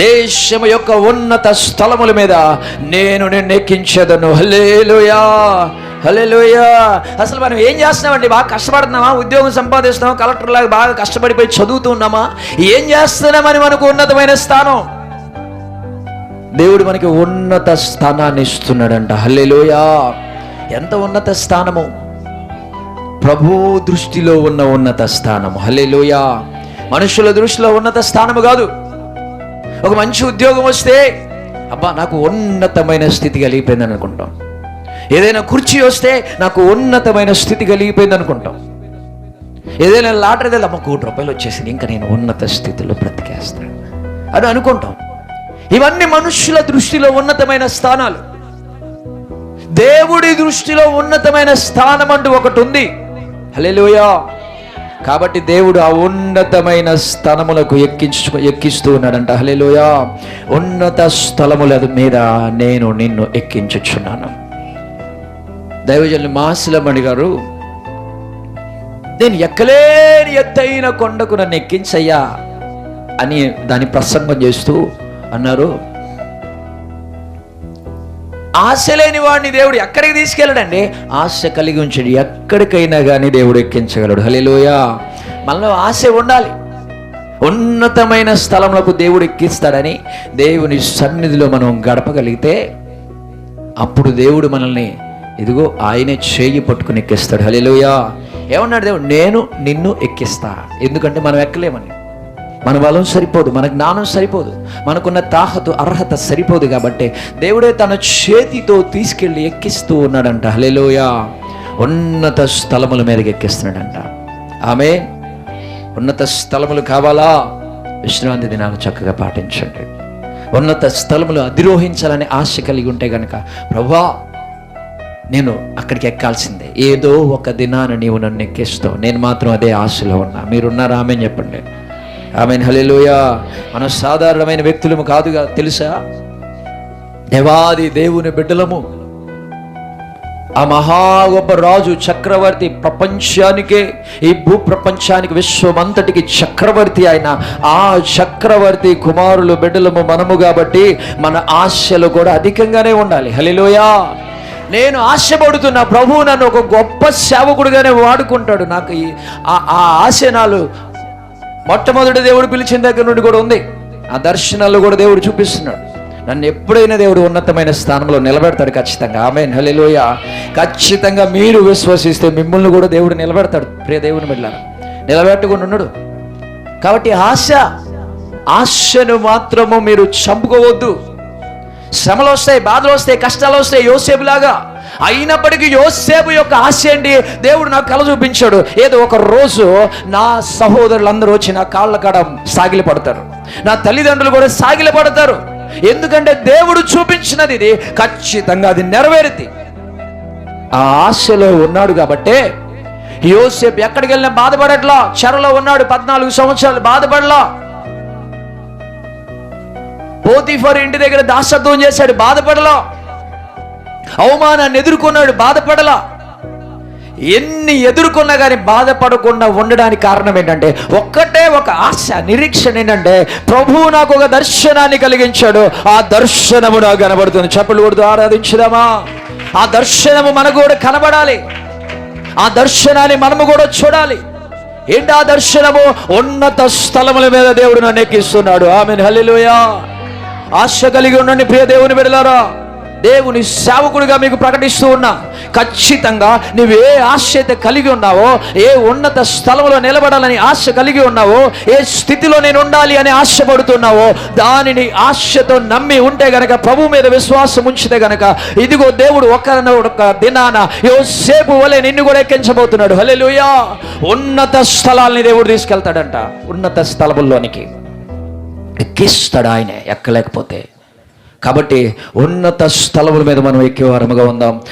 దేశము యొక్క ఉన్నత స్థలముల మీద నేను నిన్ను ఎక్కించదను హలేలుయా హలేలుయా అసలు మనం ఏం చేస్తున్నామండి? బాగా కష్టపడుతున్నామా? ఉద్యోగం సంపాదిస్తున్నామా? కలెక్టర్ లాగా బాగా కష్టపడిపోయి చదువుతున్నామా? ఏం చేస్తున్నామని మనకు ఉన్నతమైన స్థానం? దేవుడు మనకి ఉన్నత స్థానాన్ని ఇస్తున్నాడంట. హల్లెలూయా! ఎంత ఉన్నత స్థానము? ప్రభు దృష్టిలో ఉన్న ఉన్నత స్థానము. హల్లెలూయా! మనుషుల దృష్టిలో ఉన్నత స్థానము కాదు. ఒక మంచి ఉద్యోగం వస్తే అబ్బా నాకు ఉన్నతమైన స్థితి కలిగిపోయింది అనుకుంటాం. ఏదైనా కుర్చీ వస్తే నాకు ఉన్నతమైన స్థితి కలిగిపోయింది అనుకుంటాం. ఏదైనా లాటరీ అమ్మ కోటి రూపాయలు వచ్చేసింది. ఇంకా నేను ఉన్నత స్థితిలో బ్రతికేస్తాను అని అనుకుంటాం. ఇవన్నీ మనుషుల దృష్టిలో ఉన్నతమైన స్థానాలు. దేవుడి దృష్టిలో ఉన్నతమైన స్థానం అంటూ ఒకటి ఉంది. హల్లెలూయా! కాబట్టి దేవుడు ఆ ఉన్నతమైన స్థలములకు ఎక్కించు ఎక్కిస్తూ ఉన్నాడంట. హల్లెలూయా. ఉన్నత స్థలముల మీద నేను నిన్ను ఎక్కించుచున్నాను. దైవజనులు మాసిలమణి గారు నేను ఎక్కలేని ఎత్తైన కొండకు నన్ను ఎక్కించయ్యా అని దాని ప్రసంగం చేస్తూ అన్నారు. ఆశ లేని వాడిని దేవుడు ఎక్కడికి తీసుకెళ్ళడండి? ఆశ కలిగి ఉంచడు. ఎక్కడికైనా కానీ దేవుడు ఎక్కించగలడు. హలిలోయ మనలో ఆశ ఉండాలి. ఉన్నతమైన స్థలములకు దేవుడు ఎక్కిస్తాడని దేవుని సన్నిధిలో మనం గడపగలిగితే అప్పుడు దేవుడు మనల్ని ఇదిగో ఆయనే చేయి పట్టుకుని ఎక్కిస్తాడు. హలిలోయ ఏమన్నాడు దేవుడు? నేను నిన్ను ఎక్కిస్తా. ఎందుకంటే మనం ఎక్కలేమని మన బలం సరిపోదు మన జ్ఞానం సరిపోదు మనకున్న తాహతు అర్హత సరిపోదు కాబట్టి దేవుడే తన చేతితో తీసుకెళ్ళి ఎక్కిస్తూ ఉన్నాడంట. హలేలోయ ఉన్నత స్థలముల మీదకి ఎక్కిస్తున్నాడంట. ఆమె ఉన్నత స్థలములు కావాలా? విశ్రాంతి దినాలు చక్కగా పాటించండి. ఉన్నత స్థలములు అధిరోహించాలని ఆశ కలిగి ఉంటే గనక ప్రభా నేను అక్కడికి ఎక్కాల్సిందే. ఏదో ఒక దినాన నీవు నన్ను ఎక్కిస్తావు. నేను మాత్రం అదే ఆశలో ఉన్నా. మీరున్నారా? ఆమె చెప్పండి. ఆమె హలిలోయ మనం సాధారణమైన వ్యక్తులము కాదుగా తెలుసా? దేవాది దేవుని బిడ్డలము. ఆ మహా గొప్ప రాజు చక్రవర్తి ప్రపంచానికే ఈ భూ ప్రపంచానికి విశ్వమంతటికి చక్రవర్తి ఆయన. ఆ చక్రవర్తి కుమారులు బిడ్డలము మనము కాబట్టి మన ఆశలు కూడా అధికంగానే ఉండాలి. హలిలోయా నేను ఆశపడుతున్నా ప్రభువు నన్ను ఒక గొప్ప సేవకుడుగానే వాడుకుంటాడు. నాకు ఈ ఆ- ఆ ఆశనాలు మొట్టమొదటి దేవుడు పిలిచిన దగ్గర నుండి కూడా ఉంది. ఆ దర్శనాల్లో కూడా దేవుడు చూపిస్తున్నాడు. నన్ను ఎప్పుడైనా దేవుడు ఉన్నతమైన స్థానంలో నిలబెడతాడు ఖచ్చితంగా. ఆమె హల్లెలూయ. ఖచ్చితంగా మీరు విశ్వసిస్తే మిమ్మల్ని కూడా దేవుడు నిలబెడతాడు. ప్రియ దేవుని బిడ్డ నిలబెట్టుకుని ఉన్నాడు కాబట్టి ఆశ ఆశను మాత్రము మీరు చంపుకోవద్దు. శ్రమలు వస్తాయి బాధలు వస్తాయి కష్టాలు వస్తాయి యోసేపులాగా. అయినప్పటికీ యోసేపు యొక్క ఆశ ఏంటి? దేవుడు నాకు కల చూపించాడు. ఏదో ఒక రోజు నా సహోదరులందరూ వచ్చి నా కాళ్ళ కాడ సాగిలి పడతారు. నా తల్లిదండ్రులు కూడా సాగిలి పడతారు. ఎందుకంటే దేవుడు చూపించినది ఇది. ఖచ్చితంగా అది నెరవేరుద్ది ఆ ఆశలో ఉన్నాడు కాబట్టే యోసేపు ఎక్కడికి వెళ్ళినా బాధపడట్లా. చెరలో ఉన్నాడు పద్నాలుగు సంవత్సరాలు బాధపడలా. పోతిఫర్ ఇంటి దగ్గర దాసత్వం చేశాడు బాధపడలా. అవమానాన్ని ఎదుర్కొన్నాడు బాధపడలా. ఎన్ని ఎదుర్కొన్నా కానీ బాధపడకుండా ఉండడానికి కారణం ఏంటంటే ఒక్కటే ఒక ఆశ నిరీక్షణ ఏంటంటే ప్రభువు నాకు ఒక దర్శనాన్ని కలిగించాడు. ఆ దర్శనము నాకు కనబడుతుంది. చెప్పలు కొడుతూ ఆరాధించుదామా? ఆ దర్శనము మనకు కూడా కనబడాలి. ఆ దర్శనాన్ని మనము కూడా చూడాలి. ఏంటి ఆ దర్శనము? ఉన్నత స్థలముల మీద దేవుడు నన్ను ఎక్కిస్తున్నాడు. ఆమె హల్లెలూయా. ఆశ కలిగి ఉండండి ప్రియ దేవుని బిడలారా దేవుని సేవకుడిగా మీకు ప్రకటిస్తూ ఉన్నా ఖచ్చితంగా నువ్వు ఏ ఆశ అయితే కలిగి ఉన్నావో ఏ ఉన్నత స్థలంలో నిలబడాలని ఆశ కలిగి ఉన్నావో ఏ స్థితిలో నేను ఉండాలి అని ఆశపడుతున్నావో దానిని ఆశతో నమ్మి ఉంటే గనక ప్రభు మీద విశ్వాసం ఉంచితే గనక ఇదిగో దేవుడు ఒకరిన ఒక దినాన యోసేపు వలె నిన్ను కూడా ఎక్కించబోతున్నాడు. హలే ఉన్నత స్థలాల్ని దేవుడు తీసుకెళ్తాడంట. ఉన్నత స్థలముల్లోనికి. ఎక్కిస్తాడు ఆయనే ఎక్కలేకపోతే. కాబట్టి ఉన్నత స్థలముల మీద మనం ఎక్కేవారముగా ఉందాం.